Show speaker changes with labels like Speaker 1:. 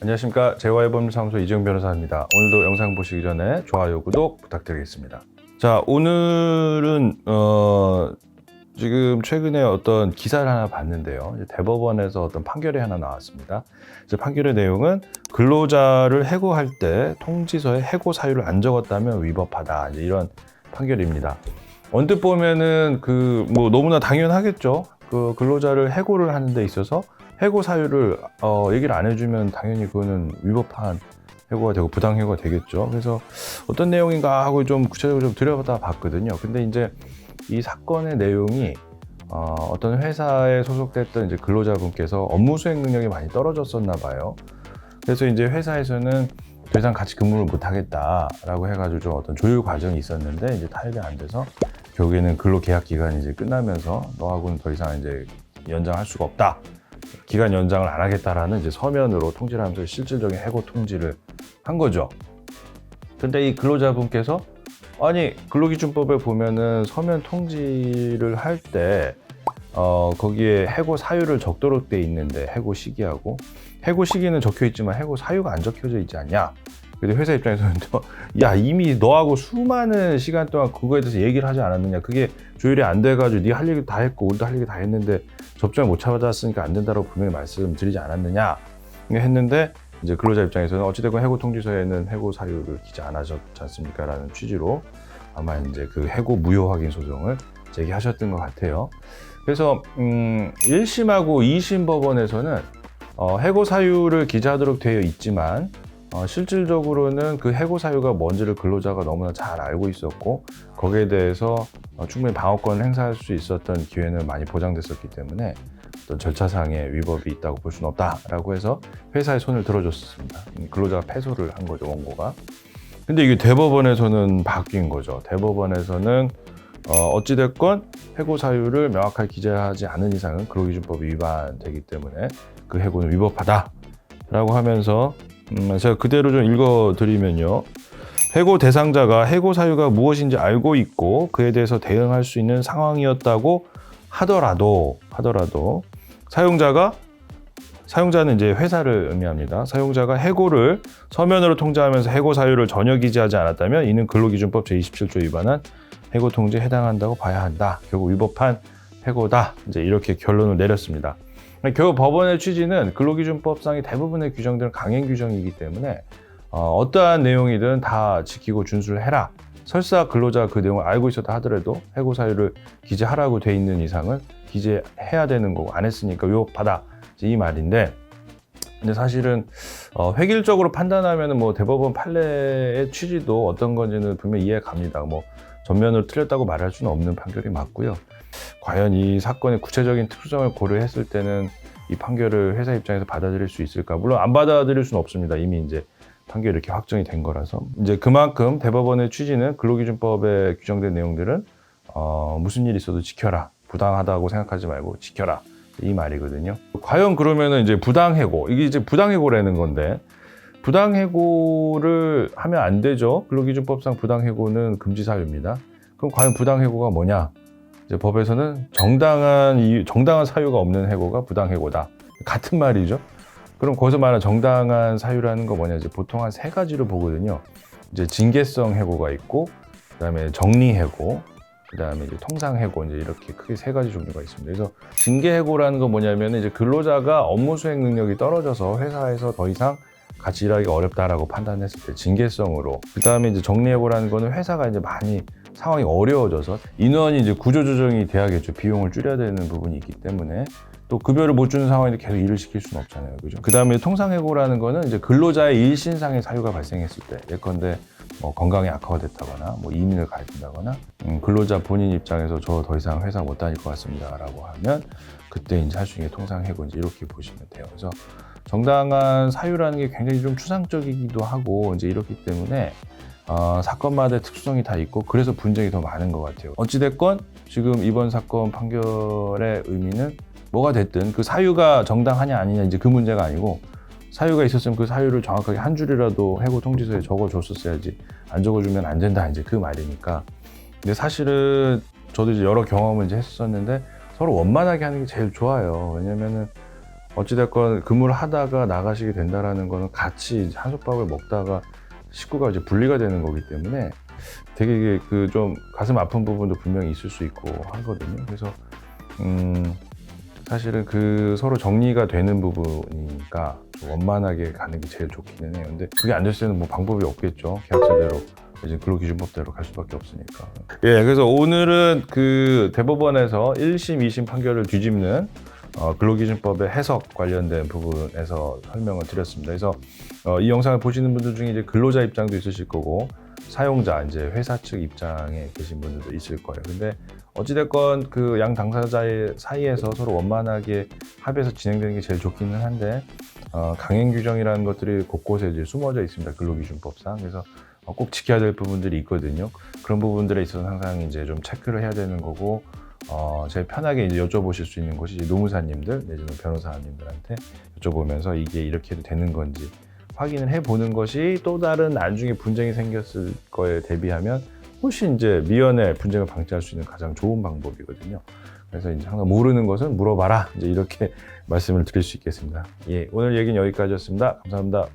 Speaker 1: 안녕하십니까 재화의 법률사무소 이재용 변호사입니다. 오늘도 영상 보시기 전에 좋아요, 구독 부탁드리겠습니다. 자 오늘은 어, 지금 최근에 어떤 기사를 하나 봤는데요. 대법원에서 어떤 판결이 하나 나왔습니다. 이제 판결의 내용은 근로자를 해고할 때 통지서에 해고 사유를 안 적었다면 위법하다. 이제 이런 판결입니다. 언뜻 보면은 그 뭐 너무나 당연하겠죠. 그 근로자를 해고를 하는 데 있어서 해고 사유를 어, 얘기를 안 해주면 당연히 그거는 위법한 해고가 되고 부당 해고가 되겠죠. 그래서 어떤 내용인가 하고 좀 구체적으로 좀 들여다 봤거든요. 근데 이제 이 사건의 내용이 어, 어떤 회사에 소속됐던 이제 근로자분께서 업무 수행 능력이 많이 떨어졌었나 봐요. 그래서 이제 회사에서는 더 이상 같이 근무를 못 하겠다라고 해가지고 좀 어떤 조율 과정이 있었는데 이제 타협이 안 돼서 결국에는 근로 계약 기간이 이제 끝나면서 너하고는 더 이상 이제 연장할 수가 없다. 기간 연장을 안 하겠다라는 이제 서면으로 통지를 하면서 실질적인 해고 통지를 한 거죠. 근데 이 근로자분께서 아니 근로기준법에 보면은 서면 통지를 할때 어, 거기에 해고 사유를 적도록 돼 있는데 해고 시기하고 해고 시기는 적혀 있지만 해고 사유가 안 적혀져 있지 않냐? 근데 회사 입장에서는 또, 야 이미 너하고 수많은 시간 동안 그거에 대해서 얘기를 하지 않았느냐? 그게 조율이 안 돼가지고 네 할 얘기 다 했고 우리도 할 얘기 다 했는데 접점을 못 찾았으니까 안 된다고 분명히 말씀드리지 않았느냐? 했는데 이제 근로자 입장에서는 어찌됐건 해고 통지서에는 해고 사유를 기재 안 하셨지 않습니까? 라는 취지로 아마 이제 그 해고 무효 확인 소송을 제기하셨던 것 같아요. 그래서 음, 1심하고 2심 법원에서는 어, 해고 사유를 기재하도록 되어 있지만 어, 실질적으로는 그 해고 사유가 뭔지를 근로자가 너무나 잘 알고 있었고 거기에 대해서 어, 충분히 방어권을 행사할 수 있었던 기회는 많이 보장됐었기 때문에 어떤 절차상의 위법이 있다고 볼 수는 없다라고 해서 회사의 손을 들어줬습니다. 음, 근로자가 패소를 한 거죠 원고가. 근데 이게 대법원에서는 바뀐 거죠. 대법원에서는 어, 어찌됐건 해고 사유를 명확하게 기재하지 않은 이상은 근로기준법이 위반되기 때문에 그 해고는 위법하다라고 하면서 음, 제가 그대로 좀 읽어드리면요. 해고 대상자가 해고 사유가 무엇인지 알고 있고 그에 대해서 대응할 수 있는 상황이었다고 하더라도 하더라도 사용자가 사용자는 이제 회사를 의미합니다. 사용자가 해고를 서면으로 통지하면서 해고 사유를 전혀 기재하지 않았다면 이는 근로기준법 제27조 위반한 해고 통지에 해당한다고 봐야 한다. 결국 위법한 해고다. 이제 이렇게 결론을 내렸습니다. 결국 법원의 취지는 근로기준법상의 대부분의 규정들은 강행 규정이기 때문에 어, 떠한 내용이든 다 지키고 준수를 해라. 설사 근로자가 그 내용을 알고 있었다 하더라도 해고 사유를 기재하라고 돼 있는 이상은 기재해야 되는 거고 안 했으니까 위법하다. 이 말인데 근데 사실은 어, 획일적으로 판단하면 뭐 대법원 판례의 취지도 어떤 건지는 분명히 이해가 갑니다. 뭐 전면으로 틀렸다고 말할 수는 없는 판결이 맞고요. 과연 이 사건의 구체적인 특수성을 고려했을 때는 이 판결을 회사 입장에서 받아들일 수 있을까? 물론 안 받아들일 수는 없습니다. 이미 이제 판결이 이렇게 확정이 된 거라서 이제 그만큼 대법원의 취지는 근로기준법에 규정된 내용들은 어, 무슨 일 있어도 지켜라 부당하다고 생각하지 말고 지켜라 이 말이거든요. 과연 그러면은 이제 부당해고 이게 이제 부당해고라는 건데 부당해고를 하면 안 되죠. 근로기준법상 부당해고는 금지 사유입니다. 그럼 과연 부당해고가 뭐냐? 이제 법에서는 정당한 이유, 정당한 사유가 없는 해고가 부당해고다. 같은 말이죠. 그럼 거기서 말하는 정당한 사유라는 거 뭐냐? 이제 보통 한 세 가지로 보거든요. 이제 징계성 해고가 있고, 그다음에 정리 해고, 그다음에 이제 통상 해고 이제 이렇게 크게 세 가지 종류가 있습니다. 그래서 징계 해고라는 건 뭐냐면 이제 근로자가 업무 수행 능력이 떨어져서 회사에서 더 이상 같이 일하기가 어렵다라고 판단했을 때 징계성으로 그다음에 이제 정리 해고라는 거는 회사가 이제 많이 상황이 어려워져서 인원이 이제 구조 조정이 돼야겠죠. 비용을 줄여야 되는 부분이 있기 때문에 또 급여를 못 주는 상황인데 계속 일을 시킬 수는 없잖아요. 그죠? 그 다음에 통상해고라는 거는 이제 근로자의 일신상의 사유가 발생했을 때, 예컨대 뭐 건강이 악화가 됐다거나, 뭐 이민을 가야 된다거나, 음, 근로자 본인 입장에서 저 더 이상 회사 못 다닐 것 같습니다. 라고 하면, 그때 이제 할 수 있는 게 통상해고 이제 이렇게 보시면 돼요. 그래서 정당한 사유라는 게 굉장히 좀 추상적이기도 하고, 이제 이렇기 때문에, 어, 사건마다 특수성이 다 있고, 그래서 분쟁이 더 많은 것 같아요. 어찌됐건, 지금 이번 사건 판결의 의미는 뭐가 됐든 그 사유가 정당하냐 아니냐 이제 그 문제가 아니고 사유가 있었으면 그 사유를 정확하게 한 줄이라도 해고 통지서에 적어줬었어야지 안 적어주면 안 된다 이제 그 말이니까 근데 사실은 저도 이제 여러 경험을 이제 했었는데 서로 원만하게 하는 게 제일 좋아요 왜냐면은 어찌됐건 근무를 하다가 나가시게 된다라는 거는 같이 한솥밥을 먹다가 식구가 이제 분리가 되는 거기 때문에 되게 그 좀 가슴 아픈 부분도 분명히 있을 수 있고 하거든요. 그래서 음 사실은 그 서로 정리가 되는 부분이니까 좀 원만하게 가는 게 제일 좋기는 해요. 근데 그게 안 됐을 때는 뭐 방법이 없겠죠. 계약서대로 이제 근로기준법대로 갈 수밖에 없으니까. 예, 그래서 오늘은 그 대법원에서 1심, 2심 판결을 뒤집는 어, 근로기준법의 해석 관련된 부분에서 설명을 드렸습니다. 그래서 어, 이 영상을 보시는 분들 중에 이제 근로자 입장도 있으실 거고 사용자 이제 회사 측 입장에 계신 분들도 있을 거예요. 근데 어찌됐건 그 양 당사자의 사이에서 서로 원만하게 합의해서 진행되는 게 제일 좋기는 한데 어, 강행 규정이라는 것들이 곳곳에 이제 숨어져 있습니다. 근로기준법상 그래서 어, 꼭 지켜야 될 부분들이 있거든요. 그런 부분들에 있어서 항상 이제 좀 체크를 해야 되는 거고 어, 제일 편하게 이제 여쭤보실 수 있는 것이 노무사님들 내지는 변호사님들한테 여쭤보면서 이게 이렇게 해도 되는 건지 확인을 해보는 것이 또 다른 나중에 분쟁이 생겼을 거에 대비하면 훨씬 이제 미연에 분쟁을 방지할 수 있는 가장 좋은 방법이거든요. 그래서 이제 항상 모르는 것은 물어봐라. 이제 이렇게 말씀을 드릴 수 있겠습니다. 예, 오늘 얘기는 여기까지였습니다. 감사합니다.